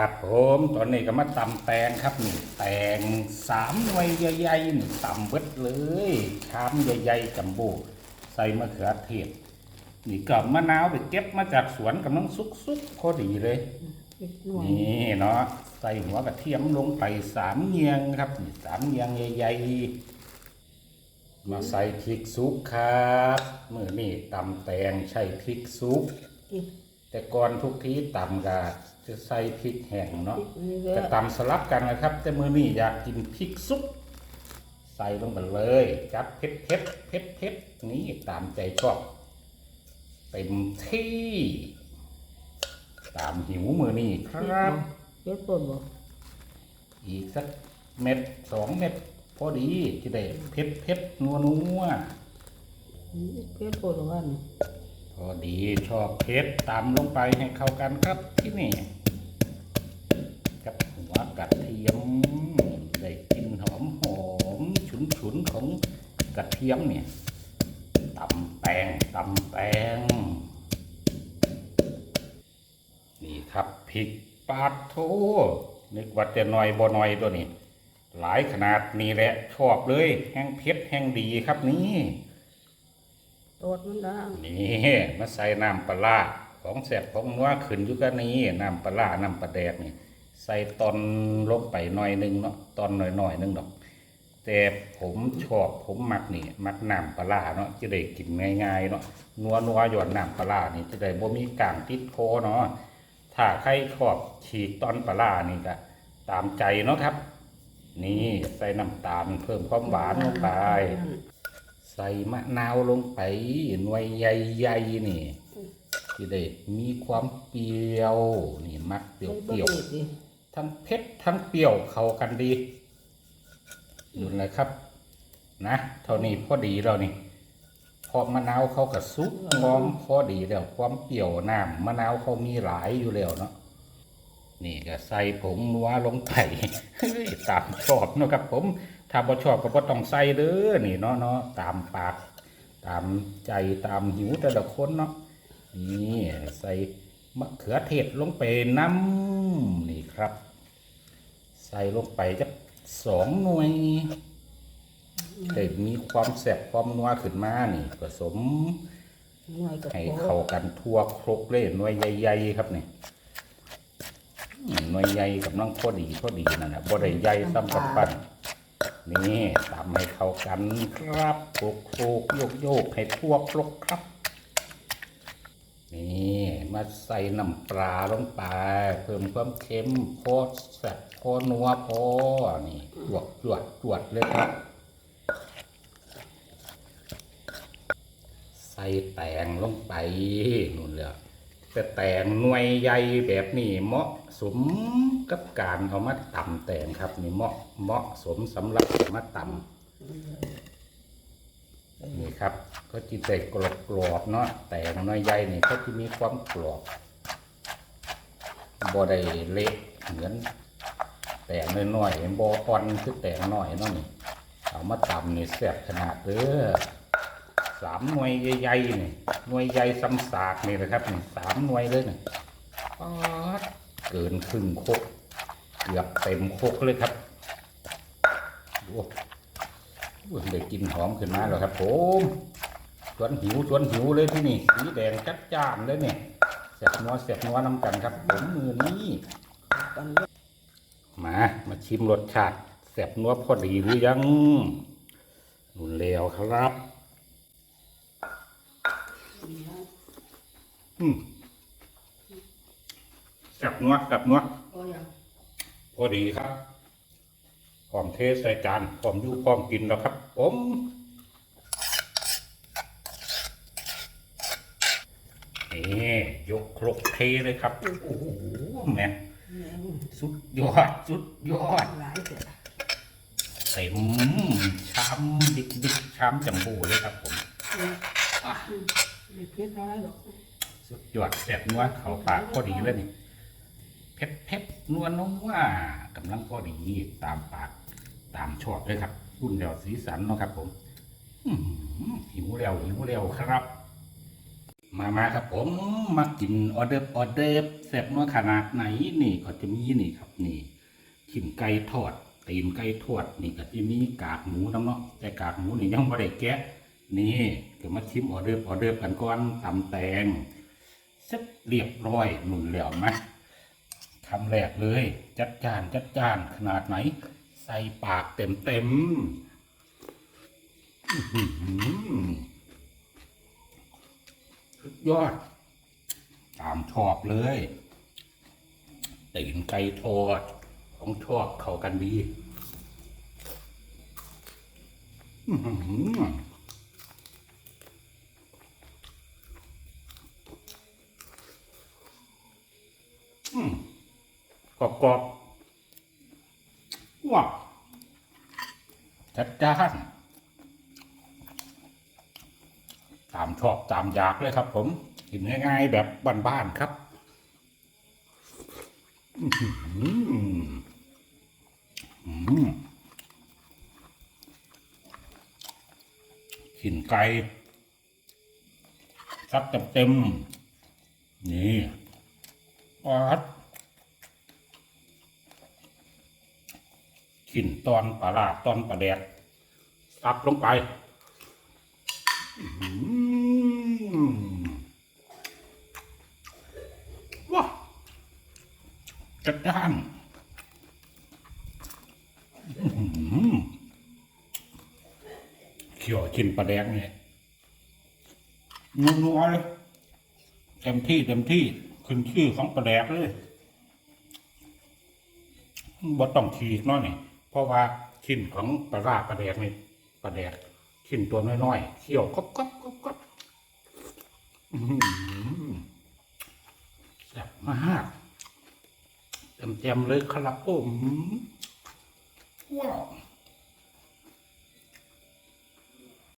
ครับผมตอนนี้ก็มาตำแตงครับนี่แตงสามหน่วยใหญ่ๆนี่ตำเบิดเลยชามใหญ่ๆจัมโบ้ใส่มะเขือเทศนี่กับมะนาวไปเก็บมาจากสวนกำลังสุกๆพอดีเลยพริกหน่วยนี่เนาะใส่หัวกระเทียมลงไปสามเงียงครับนี่สามเงียงใหญ่ๆมาใส่พริกซุปครับมือนี่ตำแตงใช่พริกซุปพริก แต่ก่อนทุกทีตำก็จะใส่พริกแห้งเนาะพริกนี่เยจะอะตำสลับกันนะครับ แต่มือนี่อยากกินพริกซุปใส่ลงไปเลยจัดเผ็ดเผ็ดเผ็ดเผ็ดนี่ตามใจชอบเต็มที่ ตามหิวมือนี่ครับเยอะป่นบ่อีกสักเม็ดสองเม็ดพอดีจะได้เผ็ดเผ็ดนัวนัวเยอะป่นหรือว่านี่ พอดีชอบเผ็ดตามลงไปให้เข้ากันครับที่นี่ กับหัวกระเทียมได้กลินหอมหอมฉุนฉุนของกระเทียมเนี่ยตำแตงตำแตงนี่ครับพริกปาดโทนึกว่าจะหน่อยบ่หน่อยตัวนี้ หลายขนาดนี้แหละชอบเลย แห้งเผ็ดแห้งดีครับนี่ โตดมันดังนี่มาใส่น้ำปลาของแสบของนัวขึ้นอยู่กันนี้น้ำปลาน้ำปลาแดกนี่ใส่ตอนลงไปหน่อยนึงเนาะตอนหน่อยหน่อยนึงดอกแต่ผมชอบผมมักนี่มักน้ำปลาเนาะจะได้กินง่ายๆเนาะนัวนัวหยอดน้ำปลานี่จะได้บ่มีกลางติดคอเนาะถ้าใครชอบฉีกตอนปลาานี่ก็ตามใจเนาะครับ นี่ใส่น้ำตาลเพิ่มความหวานลงไป ใส่มะนาวลงไปหน่วยใหญ่ๆนี่ที่ได้มีความเปรี้ยวนี่มักเปรี้ยวเปรี้ยวใส่บะหมี่ดิๆทั้งเผ็ดทั้งเปรี้ยวเข้ากันดีดูเลยครับ นะเท่านี้พอดีแล้วนี่เพอมะนาวเขากับซุปงอมพอดีแล้วความเปรี้ยวน้ำมะนาวเขามีหลายอยู่แล้วเนาะนี่ก็ใส่ผงนัวลงไปตามชอบเนาะครับผม ถ้าบ่ชอบก็บ่ต้องใส่เด้อนี่เนาะเนาะตามปาก ตามใจตามหิวแต่ละคนเนาะนี่ใส่มะเขือเทศลงไปน้ำนี่ครับ ใส่ลงไปจักสองหน่วยให้มีความแซ่บความนัวขึ้นมานี่ผสมหน่วยกับให้โตเข้ากันทั่วครกเลยหน่วยใหญ่ๆครับนี่อืมหน่วยใหญ่กับน้องพอดีพอดีนั่นนะบ่ได้ใหญ่ซ้ำกับปั้น นี่ตำให้เข้ากันครับโคกโคกโยกโยกให้ทั่วครกครับ นี่มาใส่น้ำปลาลงไป เพิ่มความเค็มพอแซ่บพอนัวพอนี่จวดจวดจวดเลยครับ ใส่แตงลงไปนู่นเลยแต่แตงหน่วยใหญ่แบบนี้เหมาะสม กับการเอามาตำแตงครับนี่เหมาะเหมาะสมสำหรับเอามาตำนี่ครับ ก็จิได้กรอบกรอบๆเนาะแตงหน่วยใหญ่นี่ก็จะมีความกรอบบ่ได้เละเหมือนแตงน้อยๆบ่อ่อนคือแตงน้อยเนาะนี่เอามาตำนี่แซ่บขนาดเด้อสามหน่วยใหญ่ๆนี่หน่วยใหญ่ซ้ำสากนี่นะครับนี่สามหน่วยเลยนี่ป๊าดเกินครึ่งโคก เกือบเต็มโคกเลยครับดูอุ้ยได้กลินหอมขึ้นมาแล้วครับผมชวนหิวชวนหิวเลยที่นี่สีแดงจัดจ้านเลยเนี่ยเสียบนัวเสียบนัวน้ำกันครับผมมือนี้มามาชิมรสชาติเสียบนัวพอดีหรือยังนุ่นแล้วครับอืมกับนัวกับนัว พอยังพอดีครับพร้อมเทใส่จานพร้อมอยู่พร้อมกินแล้วครับผมนี่ยกครกเทเลยครับ โอ้โหแม่สุดยอดสุดยอดหลายเสร็จเต็มชามดิกดิกชามจัมโบ้เลยครับผมไม่เผ็ดน้อยหรอกสุดยอดแซ่บนัวเขาปากพอดีเลยนี่ เผ็ดเผ็ดนัวนัวกำลังพอดีตามปากตามชอบเลยครับรุ่นเดียวสีสันเนาะครับ ผมหิวแล้วหิวแล้วครับ มามาครับ ผมมากินออเดอร์ออเดอร์แซ่บเมื่อขนาดไหนนี่ก็จะมีนี่ครับ นี่ขินไก่ทอดตีนไก่ทอดนี่ก็จะมีกากหมูน้ำเนาะแต่กากหมูนี่ยังไม่ได้แกะนี่ก็มาชิมออเดอร์ออเดอร์กันก่อนตำแตงเสร็จเรียบร้อยหนุนแล้วไหม คำแรกเลย จัดจานจัดจานขนาดไหน ใส่ปากเต็มเต็มสุดยอด ตามชอบเลยตีนไก่ทอด ของชอบเข้ากันดี อืหืออืม กรอบว้าวจัดจ้านตามชอบตามอยากเลยครับ ผมกินง่ายๆแบบบ้านๆครับหินไก่ซักเต็มๆนี่ปัด ขินตอนปลาร้าตอนปลาแดกซับลงไปว้าจัดจ้านเขียวกินปลาแดงเนี่ยนัวๆเลยเต็มที่เต็มที่ขึ้นชื่อของปลาแดกเลยบ่ต้องขีกเน้อยนี่ เพราะว่าชิ้นของปลาราปลาแดกนี่ปลาแดกชิ้นตัวน้อยๆเขี่ยวก๊อบก๊อบก๊อบก๊อบแซ่บมากเต็มๆเลยครับผม